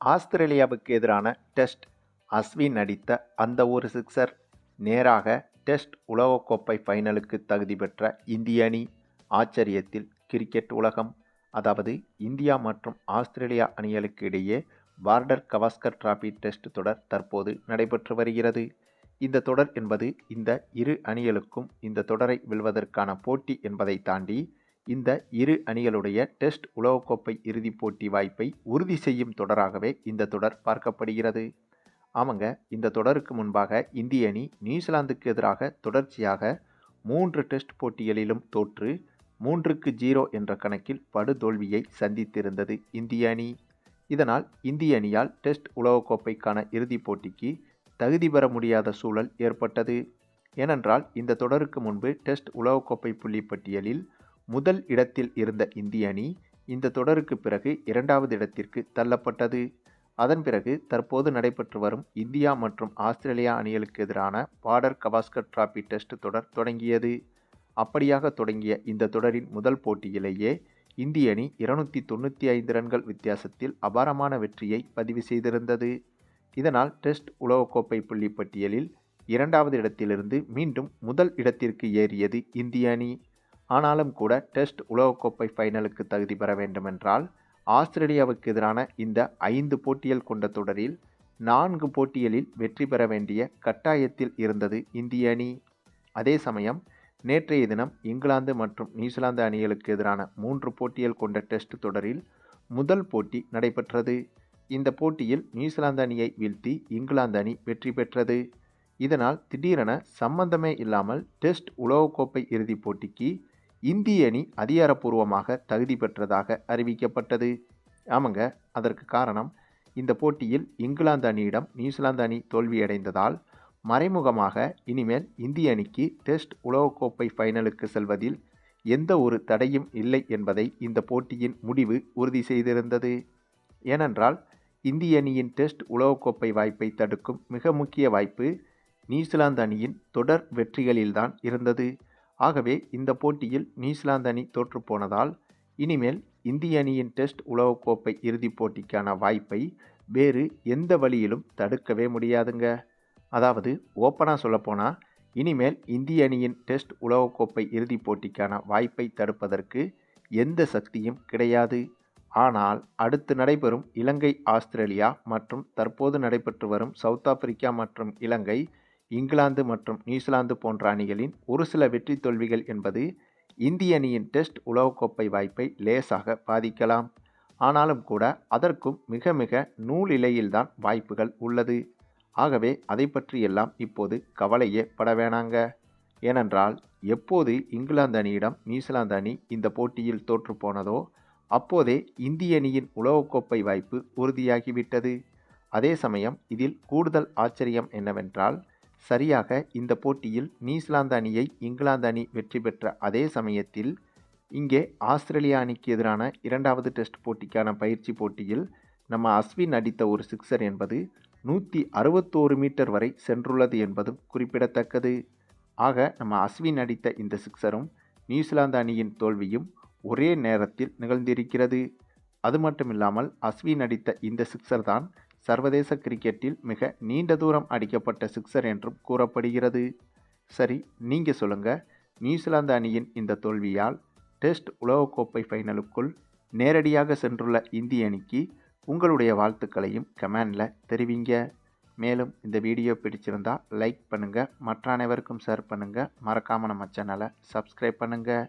ஆஸ்திரேலியாவுக்கு எதிரான டெஸ்ட் அஸ்வின் அடித்த அந்த ஒரு சிக்ஸர் நேராக டெஸ்ட் உலகக்கோப்பை ஃபைனலுக்கு தகுதி பெற்ற இந்திய அணி ஆச்சரியத்தில் கிரிக்கெட் உலகம். அதாவது இந்தியா மற்றும் ஆஸ்திரேலியா அணிகளுக்கு இடையே பார்டர் கவாஸ்கர் டிராபி டெஸ்ட் தொடர் தற்போது நடைபெற்று வருகிறது. இந்த தொடர் என்பது இந்த இரு அணிகளுக்கும் இந்த தொடரை வெல்வதற்கான போட்டி என்பதை தாண்டி இந்த இரு அணிகளுடைய டெஸ்ட் உலகக்கோப்பை இறுதிப் போட்டி வாய்ப்பை உறுதி செய்யும் தொடராகவே இந்த தொடர் பார்க்கப்படுகிறது. ஆமாங்க இந்த தொடருக்கு முன்பாக இந்திய அணி நியூசிலாந்துக்கு எதிராக தொடர்ச்சியாக மூன்று டெஸ்ட் போட்டிகளிலும் தோற்று மூன்றுக்கு ஜீரோ என்ற கணக்கில் படுதோல்வியை சந்தித்திருந்தது இந்திய அணி. இதனால் இந்திய அணியால் டெஸ்ட் உலகக்கோப்பைக்கான இறுதிப் போட்டிக்கு தகுதி பெற முடியாத சூழல் ஏற்பட்டது. ஏனென்றால் இந்த தொடருக்கு முன்பு டெஸ்ட் உலகக்கோப்பை புள்ளி பட்டியலில் முதல் இடத்தில் இருந்த இந்திய அணி இந்த தொடருக்கு பிறகு இரண்டாவது இடத்திற்கு தள்ளப்பட்டது. அதன் பிறகு தற்போது நடைபெற்று வரும் இந்தியா மற்றும் ஆஸ்திரேலியா அணிகளுக்கு எதிரான பாடர் கவாஸ்கர் டிராபி டெஸ்ட் தொடர் தொடங்கியது. அப்படியாக தொடங்கிய இந்த தொடரின் முதல் போட்டியிலேயே இந்திய அணி இருநூற்றி தொண்ணூற்றி ஐந்து ரன்கள் வித்தியாசத்தில் அபாரமான வெற்றியை பதிவு செய்திருந்தது. இதனால் டெஸ்ட் உலகக்கோப்பை புள்ளி பட்டியலில் இரண்டாவது இடத்திலிருந்து மீண்டும் முதல் இடத்திற்கு ஏறியது இந்திய அணி. ஆனாலும் கூட டெஸ்ட் உலகக்கோப்பை ஃபைனலுக்கு தகுதி பெற வேண்டுமென்றால் ஆஸ்திரேலியாவுக்கு எதிரான இந்த ஐந்து போட்டிகள் கொண்ட தொடரில் நான்கு போட்டிகளில் வெற்றி பெற வேண்டிய கட்டாயத்தில் இருந்தது இந்திய அணி. அதே சமயம் நேற்றைய தினம் இங்கிலாந்து மற்றும் நியூசிலாந்து அணிகளுக்கு எதிரான மூன்று போட்டிகள் கொண்ட டெஸ்ட் தொடரில் முதல் போட்டி நடைபெற்றது. இந்த போட்டியில் நியூசிலாந்து அணியை வீழ்த்தி இங்கிலாந்து அணி வெற்றி பெற்றது. இதனால் திடீரென சம்பந்தமே இல்லாமல் டெஸ்ட் உலகக்கோப்பை இறுதிப் போட்டிக்கு இந்திய அணி அதிகாரப்பூர்வமாக தகுதி பெற்றதாக அறிவிக்கப்பட்டது. ஆமாங்க அதற்கு காரணம் இந்த போட்டியில் இங்கிலாந்து அணியிடம் நியூசிலாந்து அணி தோல்வியடைந்ததால் மறைமுகமாக இனிமேல் இந்திய அணிக்கு டெஸ்ட் உலகக்கோப்பை ஃபைனலுக்கு செல்வதில் எந்த ஒரு தடையும் இல்லை என்பதை இந்த போட்டியின் முடிவு உறுதி செய்திருந்தது. ஏனென்றால் இந்திய அணியின் டெஸ்ட் உலகக்கோப்பை வாய்ப்பை தடுக்கும் மிக முக்கிய வாய்ப்பு நியூசிலாந்து அணியின் தொடர் வெற்றிகளில்தான் இருந்தது. ஆகவே இந்த போட்டியில் நியூசிலாந்து அணி தோற்றுப்போனதால் இனிமேல் இந்திய அணியின் டெஸ்ட் உலகக்கோப்பை இறுதிப் போட்டிக்கான வாய்ப்பை வேறு எந்த வழியிலும் தடுக்கவே முடியாதுங்க. அதாவது ஓப்பனாக சொல்லப்போனால் இனிமேல் இந்திய அணியின் டெஸ்ட் உலகக்கோப்பை இறுதிப் போட்டிக்கான வாய்ப்பை தடுப்பதற்கு எந்த சக்தியும் கிடையாது. ஆனால் அடுத்து நடைபெறும் இலங்கை ஆஸ்திரேலியா மற்றும் தற்போது நடைபெற்று வரும் சவுத் ஆப்பிரிக்கா மற்றும் இலங்கை இங்கிலாந்து மற்றும் நியூசிலாந்து போன்ற அணிகளின் ஒரு சில வெற்றி தோல்விகள் என்பது இந்திய அணியின் டெஸ்ட் உலகக்கோப்பை வாய்ப்பை லேசாக பாதிக்கலாம். ஆனாலும் கூட அதற்கும் மிக மிக நூலிலையில்தான் வாய்ப்புகள் உள்ளது. ஆகவே அதை பற்றியெல்லாம் இப்போது கவலையே பட வேணாங்க. ஏனென்றால் எப்போது இங்கிலாந்து அணியிடம் நியூசிலாந்து அணி இந்த போட்டியில் தோற்று போனதோ அப்போதே இந்திய அணியின் உலகக்கோப்பை வாய்ப்பு உறுதியாகிவிட்டது. அதே சமயம் இதில் கூடுதல் ஆச்சரியம் என்னவென்றால் சரியாக இந்த போட்டியில் நியூசிலாந்து அணியை இங்கிலாந்து அணி வெற்றி பெற்ற அதே சமயத்தில் இங்கே ஆஸ்திரேலியா அணிக்கு எதிரான இரண்டாவது டெஸ்ட் போட்டிக்கான பயிற்சி போட்டியில் நம்ம அஸ்வின் அடித்த ஒரு சிக்ஸர் என்பது நூற்றி அறுபத்தோரு மீட்டர் வரை சென்றுள்ளது என்பதும் குறிப்பிடத்தக்கது. ஆக நம்ம அஸ்வின் அடித்த இந்த சிக்ஸரும் நியூசிலாந்து அணியின் தோல்வியும் ஒரே நேரத்தில் நிகழ்ந்திருக்கிறது. அது மட்டுமில்லாமல் அஸ்வின் அடித்த இந்த சிக்ஸர் தான் சர்வதேச கிரிக்கெட்டில் மிக நீண்ட தூரம் அடிக்கப்பட்ட சிக்ஸர் என்றும் கூறப்படுகிறது. சரி நீங்கள் சொல்லுங்கள் நியூசிலாந்து அணியின் இந்த தோல்வியால் டெஸ்ட் உலகக்கோப்பை ஃபைனலுக்குள் நேரடியாக சென்றுள்ள இந்திய அணிக்கு உங்களுடைய வாழ்த்துக்களையும் கமெண்டில் தெரிவிங்க. மேலும் இந்த வீடியோ பிடிச்சிருந்தால் லைக் பண்ணுங்கள் மற்ற அனைவருக்கும் ஷேர் பண்ணுங்கள் மறக்காமல் நம்ம சேனலை சப்ஸ்கிரைப் பண்ணுங்கள்